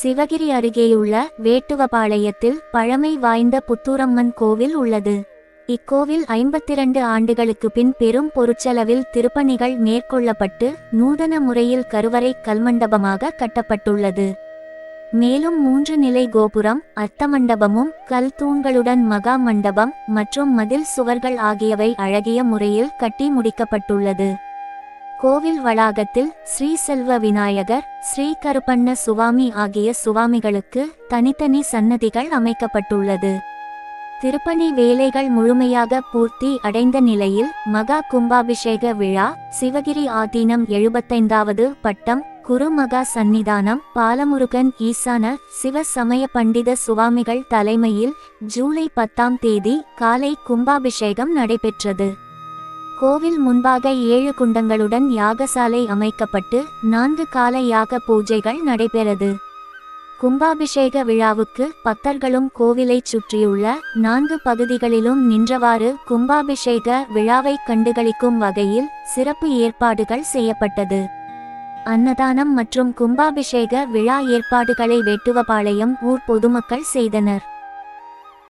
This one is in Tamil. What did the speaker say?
சிவகிரி அருகேயுள்ள வேட்டுவபாளையத்தில் பழமை வாய்ந்த புத்தூரம்மன் கோவில் உள்ளது. இக்கோவில் ஐம்பத்திரண்டு ஆண்டுகளுக்கு பின் பெரும் பொருட்செலவில் திருப்பணிகள் மேற்கொள்ளப்பட்டு நூதன முறையில் கருவறை கல்மண்டபமாக கட்டப்பட்டுள்ளது. மேலும் மூன்று நிலை கோபுரம் அர்த்த மண்டபமும் கல் தூண்களுடன் மகா மண்டபம் மற்றும் மதில் சுவர்கள் ஆகியவை அழகிய முறையில் கட்டி முடிக்கப்பட்டுள்ளது. கோவில் வளாகத்தில் ஸ்ரீ செல்வ விநாயகர் ஸ்ரீ கருப்பண்ண சுவாமி ஆகிய சுவாமிகளுக்கு தனித்தனி சன்னதிகள் அமைக்கப்பட்டுள்ளது. திருப்பணி வேலைகள் முழுமையாக பூர்த்தி அடைந்த நிலையில் மகா கும்பாபிஷேக விழா சிவகிரி ஆதீனம் எழுபத்தைந்தாவது பட்டம் குருமகா சந்நிதானம் பாலமுருகன் ஈசான சிவ சமய பண்டித சுவாமிகள் தலைமையில் ஜூலை பத்தாம் தேதி காலை கும்பாபிஷேகம் நடைபெற்றது. கோவில் முன்பாக ஏழு குண்டங்களுடன் யாகசாலை அமைக்கப்பட்டு நான்கு கால யாக பூஜைகள் நடைபெறது. கும்பாபிஷேக விழாவுக்கு பக்தர்களும் கோவிலைச் சுற்றியுள்ள நான்கு பகுதிகளிலும் நின்றவாறு கும்பாபிஷேக விழாவை கண்டுகளிக்கும் வகையில் சிறப்பு ஏற்பாடுகள் செய்யப்பட்டது. அன்னதானம் மற்றும் கும்பாபிஷேக விழா ஏற்பாடுகளை வெட்டுவபாளையம் ஊர் பொதுமக்கள் செய்தனர்.